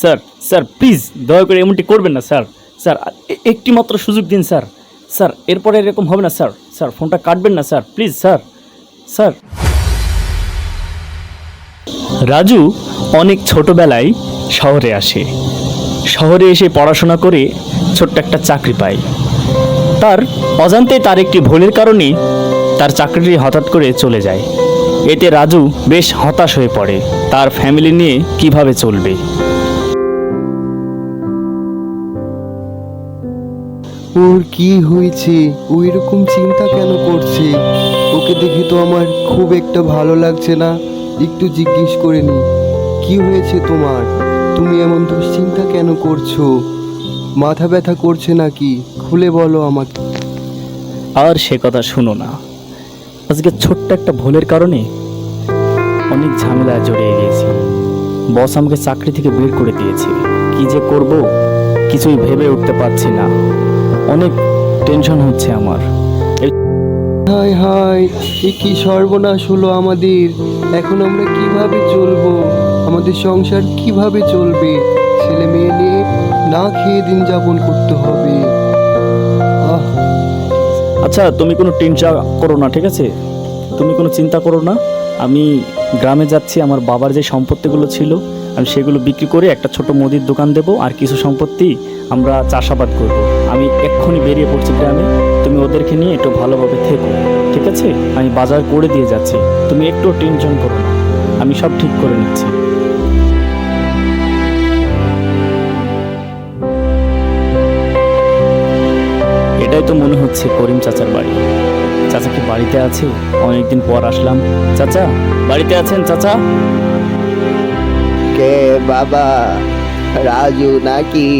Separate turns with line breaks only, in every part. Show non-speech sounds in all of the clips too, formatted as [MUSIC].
Sir sir, please, দয়া করে এমনটি করবেন না, স্যার। স্যার একটি মাত্র সুযোগ দিন, স্যার। স্যার, এরপরে এরকম হবে না, স্যার। স্যার, ফোনটা কাটবেন না, sir. Please, sir. Sir. Raju অনেক ছোটবেলায় শহরে আসে। শহরে এসে পড়াশোনা করে ছোট্ট একটা চাকরি পায়। তার অজান্তে তার একটি ভুলের কারণে তার চাকরিটি হঠাৎ করে চলে যায়। এতে রাজু বেশ হতাশ হয়ে পড়ে। তার ফ্যামিলি নিয়ে কীভাবে চলবে?
ওর কি হয়েছে? ও এরকম চিন্তা কেন করছে? ওকে দেখে তো আমার খুব একটা ভালো লাগছে না। একটু জিজ্ঞেস করে নি, কি হয়েছে তোমার? তুমি এমন দুশ্চিন্তা কেন করছ? মাথা ব্যথা করছে নাকি? খুলে বলো আমাকে।
আর সে কথা শুনো না। আজকে ছোট্ট একটা ভুলের কারণে অনেক ঝামেলায় জড়িয়ে গিয়েছি। বস আমাকে চাকরি থেকে বের করে দিয়েছে। কি যে করব, কিছুই ভেবে উঠতে পারছি না। অনেক টেনশন হচ্ছে আমার।
হায় হায় এ কি সর্বনাশ হলো আমাদের। এখন আমরা কীভাবে চলবো? আমাদের সংসার কীভাবে চলবে? ছেলে মেয়ে নিয়ে না খেয়ে দিন যাপন করতে হবে। আহ।
আচ্ছা তুমি কোনো টেনশন করো না ঠিক আছে? তুমি কোনো চিন্তা করো না। আমি গ্রামে যাচ্ছি আমার বাবার যে সম্পত্তিগুলো ছিল আমি সেগুলো বিক্রি করে একটা ছোট মুদির দোকান দেবো। আর কিছু সম্পত্তি আমরা চাষাবাদ করব। আমি এক্ষুনি বেরিয়ে পড়ছি গ্রামে। তুমি ওদেরকে নিয়ে একটু ভালোভাবে থেকো, ঠিক আছে? আমি বাজার করে দিয়ে যাচ্ছি। তুমি একটু টেনশন করো না। আমি সব ঠিক করে নিচ্ছি। এটাই তো মনে হচ্ছে করিম চাচার বাড়ি। চাচা কি বাড়িতে আছে? অনেকদিন পর আসলাম। চাচা, বাড়িতে আছেন চাচা?
কে বাবা? রাজু নাকি?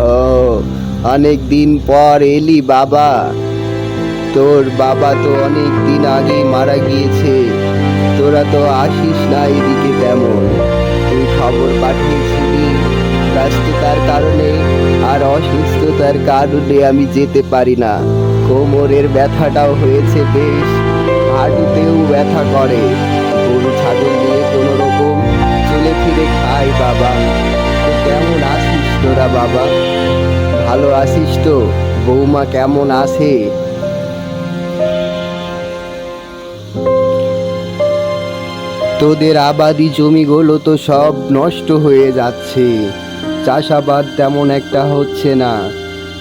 ও অনেক দিন পর এলি বাবা। তোর বাবা তো অনেক দিন আগে মারা গিয়েছে। তোরা তো আসিস না এদিকে তেমন। তুই খবর পাঠিয়েছিলি। ব্যস্ততার কারণে আর অসুস্থতার কারণে আমি যেতে পারি না। কোমরের ব্যথাটাও হয়েছে বেশ। হাঁটুতেও ব্যথা করে। গরু, ছাগল নিয়ে কোনো রকম চলে ফিরে খাই বাবা। কেমন আসিস তোরা বাবা? ভালো আছিস তো? বৌমা কেমন আছে? তোদের আবাদি জমিগুলো তো সব নষ্ট হয়ে যাচ্ছে। চাষাবাদ তেমন একটা হচ্ছে না।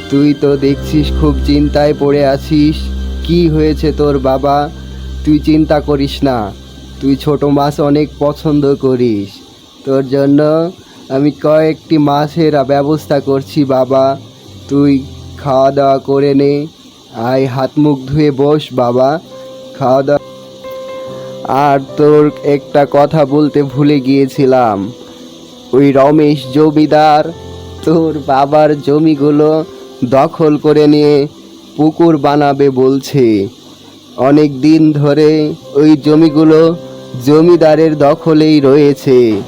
তুই তো দেখছিস খুব চিন্তায় পড়ে আছিস। কি হয়েছে তোর বাবা? তুই চিন্তা করিস না। তুই ছোট মাছ অনেক পছন্দ করিস। তোর জন্য আমি কয়েকটি মাছের ব্যবস্থা করছি বাবা। তুই খাওয়া দাওয়া করে নে। আয়, হাত মুখ ধুয়ে বস, বাবা। খাওয়া দাওয়া আর তোর একটা কথা বলতে ভুলে গিয়েছিলাম। ওই রমেশ জমিদার, তোর বাবার জমিগুলো দখল করে নিয়ে পুকুর বানাবে বলছে। অনেক দিন ধরে ওই জমিগুলো জমিদারের দখলেই রয়েছে।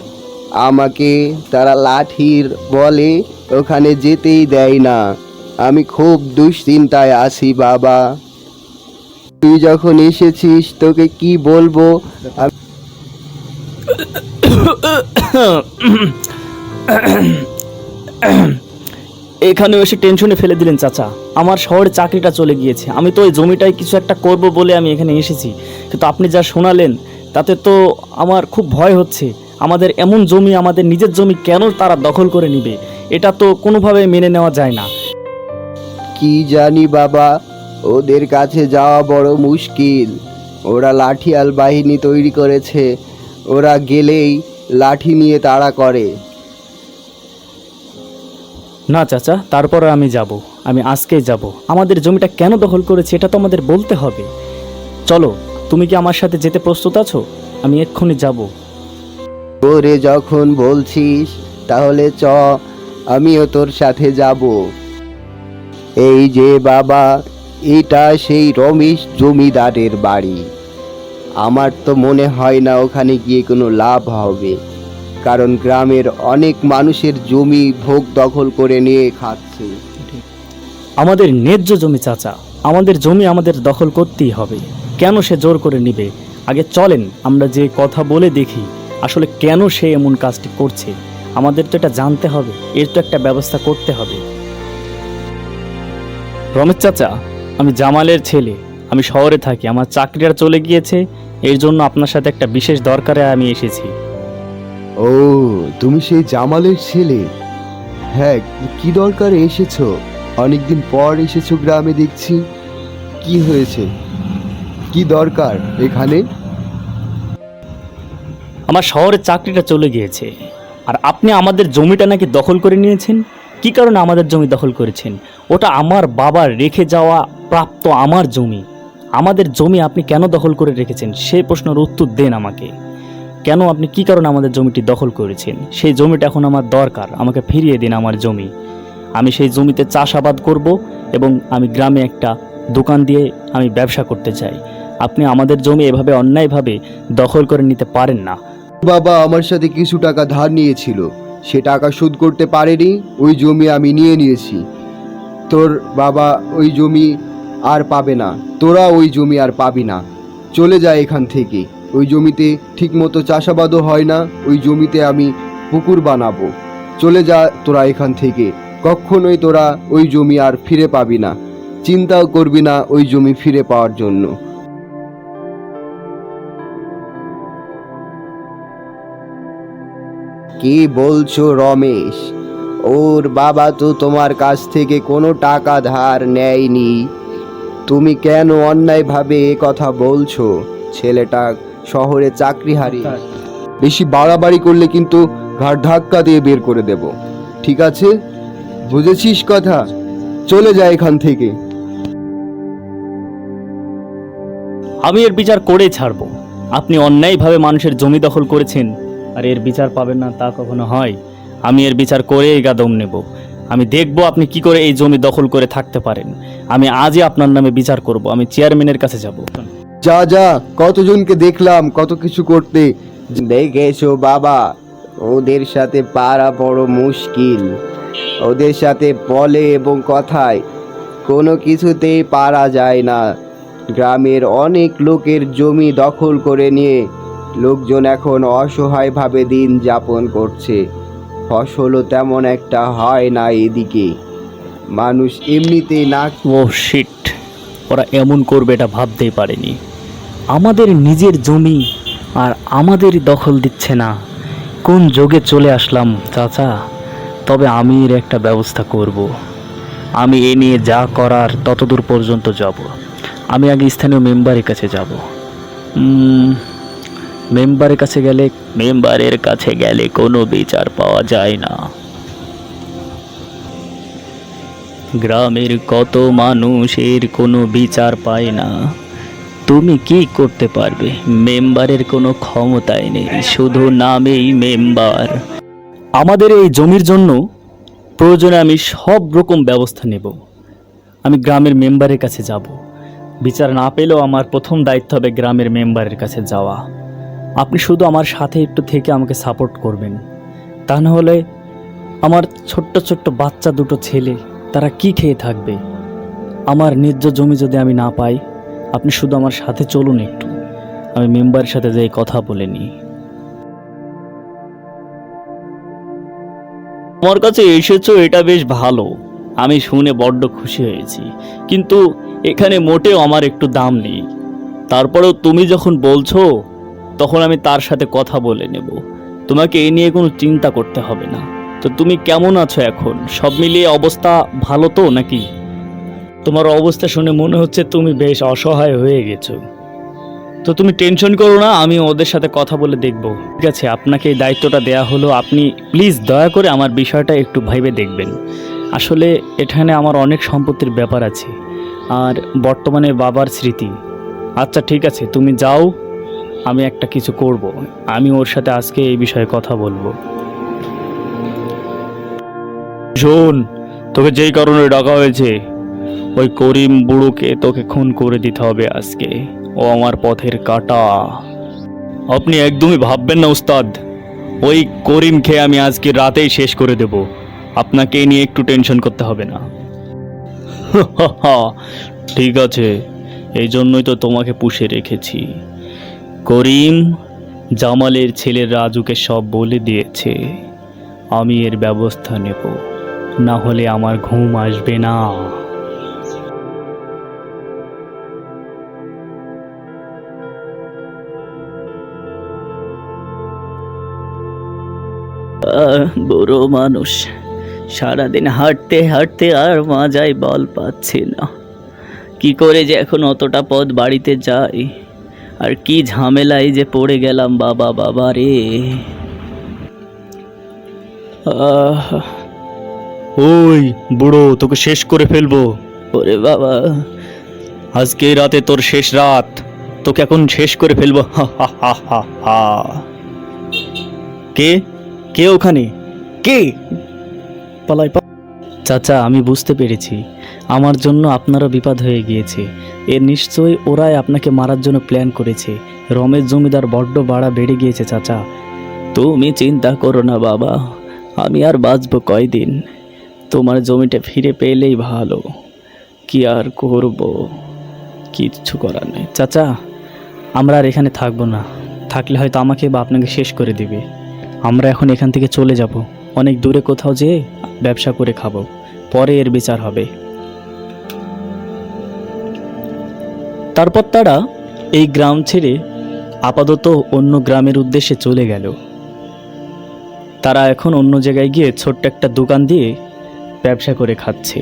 আমাকে তারা লাঠির বলে ওখানে যেতেই দেয় না। আমি খুব দুশ্চিন্তায় আছি, বাবা। তুই যখন এসেছিস, তোকে কি বলব?
এখানেও এসে টেনশনে ফেলে দিলেন চাচা। আমার শহরে চাকরিটা চলে গিয়েছে। আমি তো ওই জমিটায় কিছু একটা করব বলে আমি এখানে এসেছি। কিন্তু আপনি যা শোনালেন, তাতে তো আমার খুব ভয় হচ্ছে। আমাদের এমন জমি, আমাদের নিজের জমি কেন তারা দখল করে নিবে? এটা তো কোনোভাবে মেনে নেওয়া যায় না।
কি জানি বাবা ওদের কাছে যাওয়া বড় মুশকিল। ওরা লাঠিয়াল বাহিনী তৈরি করেছে। ওরা গেলেই লাঠি নিয়ে তাড়া করে।
না চাচা তারপরে আমি যাব। আমি আজকেই যাব। আমাদের জমিটা কেন দখল করেছে এটা তো আমাদের বলতে হবে। চলো তুমি কি আমার সাথে যেতে প্রস্তুত আছো? আমি এক্ষুনি যাব।
ওরে যখন বলছিস তাহলে চ। আমিও তোর সাথে যাব। এই যে বাবা, এটা সেই রমেশ জমিদারের বাড়ি। আমার তো মনে হয় না ওখানে গিয়ে কোনো লাভ হবে। কারণ গ্রামের অনেক মানুষের জমি ভোগ দখল করে নিয়ে খাচ্ছে।
আমাদের ন্যায্য জমি, চাচা। আমাদের জমি আমাদের দখল করতেই হবে। কেন সে জোর করে নিবে? আগে চলেন, আমরা যে কথা বলে দেখি, আসলে কেন সে এমন কাজটি করছে? আমাদের তো এটা জানতে হবে এর তো একটা ব্যবস্থা করতে হবে। রমেশ চাচা আমি জামালের ছেলে আমি শহরে থাকি আমার চাকরিটা চলে গিয়েছে এর জন্য আপনার সাথে একটা বিশেষ দরকারে আমি এসেছি।
ও তুমি সেই জামালের ছেলে? হ্যাঁ কি দরকারে এসেছ? অনেকদিন পর এসেছ গ্রামে দেখছি। কি হয়েছে? কি দরকার এখানে?
আমার শহরের চাকরিটা চলে গিয়েছে আর আপনি আমাদের জমিটা নাকি দখল করে নিয়েছেন? কি কারণে আমাদের জমি দখল করেছেন? ওটা আমার বাবার রেখে যাওয়া প্রাপ্ত আমার জমি। আমাদের জমি আপনি কেন দখল করে রেখেছেন? সেই প্রশ্নের উত্তর দেন আমাকে। কেন আপনি কি কারণে আমাদের জমিটি দখল করেছেন? সেই জমিটা এখন আমার দরকার। আমাকে ফিরিয়ে দিন আমার জমি। আমি সেই জমিতে চাষাবাদ করব এবং আমি গ্রামে একটা দোকান দিয়ে আমি ব্যবসা করতে চাই। আপনি আমাদের জমি এভাবে অন্যায়ভাবে দখল করে নিতে পারেন না।
বাবা আমার সাথে কিছু টাকা ধার নিয়েছিল। সে টাকা শোধ করতে পারেনি, ওই জমি আমি নিয়ে নিয়েছি। তোর বাবা ওই জমি আর পাবে না, তোরা ওই জমি আর পাবি না। চলে যায় এখান থেকে, ওই জমিতে ঠিকমতো চাষাবাদও হয় না, ওই জমিতে আমি পুকুর বানাবো। চলে যা তোরা এখান থেকে, কখনোই তোরা ওই জমি আর ফিরে পাবি না। চিন্তাও করবি না ওই জমি ফিরে পাওয়ার জন্য। কি বলছো রমেশ? ওর বাবা তো তোমার কাছ থেকে কোনো টাকা ধার নেয়নি। তুমি কেন অন্যায়ভাবে এ কথা বলছো? ছেলেটা শহরে চাকরি হারিয়ে বেশি বাড়াবাড়ি করলে কিন্তু ঘাট ধাক্কা দিয়ে বের করে দেব। ঠিক আছে? বুঝেছিস কথা? চলে যায় এখান থেকে।
আমি এর বিচার করে ছাড়বো। আপনি অন্যায়ভাবে মানুষের জমি দখল করেছেন। আর এর বিচার পাবেন না তা কখনো হয়। আমি এর বিচার করেই গাদম নেব। আমি দেখব আপনি কি করে এই জমি দখল করে থাকতে পারেন। আমি আজই আপনার নামে বিচার করব। আমি চেয়ারম্যানের কাছে যাব।
যা যা, কতজনকে দেখলাম, কত কিছু করতে। দেখেছ বাবা, ওদের সাথে পারা বড় মুশকিল। ওদের সাথে বলে এবং কথায় কোনো কিছুতেই পারা যায় না। গ্রামের অনেক লোকের জমি দখল করে নিয়ে লোকজন এখন অসহায়ভাবে দিন যাপন করছে। ফসলও তেমন একটা হয় না এদিকে। মানুষ এমনিতেই না
ও শিট ওরা এমন করবে এটা ভাবতেই পারেনি। আমাদের নিজের জমি আর আমাদেরই দখল দিচ্ছে না। কোন যোগে চলে আসলাম, চাচা? তবে আমি এর একটা ব্যবস্থা করব। আমি এ নিয়ে যা করার ততদূর পর্যন্ত যাব। আমি আগে স্থানীয় মেম্বারের কাছে যাব। মেম্বারের কাছে গেলে মেম্বারের কাছে গেলে কোনো বিচার পাওয়া যায় না। গ্রামের কত মানুষের কোনো বিচার পায় না। তুমি কি করতে পারবে? মেম্বারের কোনো ক্ষমতাই নেই শুধু নামেই মেম্বার। আমাদের এই জমির জন্য প্রয়োজনে আমি সব রকম ব্যবস্থা নেব। আমি গ্রামের মেম্বারের কাছে যাব। বিচার না পেলেও আমার প্রথম দায়িত্ব হবে গ্রামের মেম্বারের কাছে যাওয়া। আপনি শুধু আমার সাথে একটু থেকে আমাকে সাপোর্ট করবেন। তা না হলে আমার ছোট্ট ছোট্ট বাচ্চা দুটো ছেলে, তারা কি খেয়ে থাকবে? আমার ন্যায্য জমি যদি আমি না পাই, আপনি শুধু আমার সাথে চলুন একটু। আমি মেম্বারের সাথে যাই কথা বলে নিই। আমার কাছে এসেছ, এটা বেশ ভালো। আমি শুনে বড্ড খুশি হয়েছি। কিন্তু এখানে মোটেও আমার একটু দাম নেই। তারপরেও তুমি যখন বলছো তখন আমি তার সাথে কথা বলে নেব। তোমাকে এ নিয়ে কোনো চিন্তা করতে হবে না। তো তুমি কেমন আছো এখন? সব মিলিয়ে অবস্থা ভালো তো নাকি? তোমার অবস্থা শুনে মনে হচ্ছে তুমি বেশ অসহায় হয়ে গেছো। তো তুমি টেনশন করো না, আমি ওদের সাথে কথা বলে দেখব। ঠিক আছে, আপনাকে এই দায়িত্বটা দেয়া হলো। আপনি প্লিজ দয়া করে আমার বিষয়টা একটু ভেবে দেখবেন। আসলে এখানে আমার অনেক সম্পত্তির ব্যাপার আছে। আর বর্তমানে বাবার স্মৃতি। আচ্ছা ঠিক আছে, তুমি যাও। আমি একটা কিছু করব। আমি ওর সাথে আজকে এই বিষয়ে কথা বলব। শোন, তোকে যেই কারণে ডাকা হয়েছে, ওই করিম বুড়োকে তোকে খুন করে দিতে হবে আজকে। ও আমার পথের কাটা। আপনি একদমই ভাববেন না, উস্তাদ। ওই করিম খেয়ে আমি আজকে রাতেই শেষ করে দেব। আপনাকে নিয়ে একটু টেনশন করতে হবে না। [LAUGHS] ঠিক আছে, এই জন্যই তো তোমাকে পুষে রেখেছি। করিম জামালের ছেলে রাজুকে সব বলে দিয়েছে, আমি এর ব্যবস্থা নেব, না হলে আমার ঘুম আসবে না। বুড়ো মানুষ, সারাদিন হাঁটতে হাঁটতে আর মাজায় বল পাচ্ছি না। কি করে যে এখন অতটা পথ বাড়িতে যাই? আর কি ঝামেলায় যে পড়ে গেলাম বাবা বাবা রে। ওই বুড়ো তোকে শেষ করে ফেলব। ওরে বাবা। আজকে রাতে তোর শেষ রাত। তোকে এখন শেষ করে ফেলব। কে? কে ওখানে? কে? পালাই। চাচা আমি বুঝতে পেরেছি। আমার জন্য আপনারা বিপদ হয়ে গিয়েছে। এর নিশ্চয়ই ওরাই আপনাকে মারার জন্য প্ল্যান করেছে। রমেশ জমিদার বড্ড বাড়া বেড়ে গিয়েছে, চাচা। তুমি চিন্তা করো না, বাবা। আমি আর বাঁচবো কয়দিন? তোমার জমিটা ফিরে পেলেই ভালো। কি আর করব? কিচ্ছু করার নেই। চাচা, আমরা আর এখানে থাকব না। থাকলে হয়তো আমাকে বা আপনাকে শেষ করে দিবে। আমরা এখন এখান থেকে চলে যাব। অনেক দূরে কোথাও যেয়ে ব্যবসা করে খাব। পরে এর বিচার হবে। তারপর তারা এই গ্রাম ছেড়ে আপাতত অন্য গ্রামের উদ্দেশ্যে চলে গেল। তারা এখন অন্য জায়গায় গিয়ে ছোট্ট একটা দোকান দিয়ে ব্যবসা করে খাচ্ছে।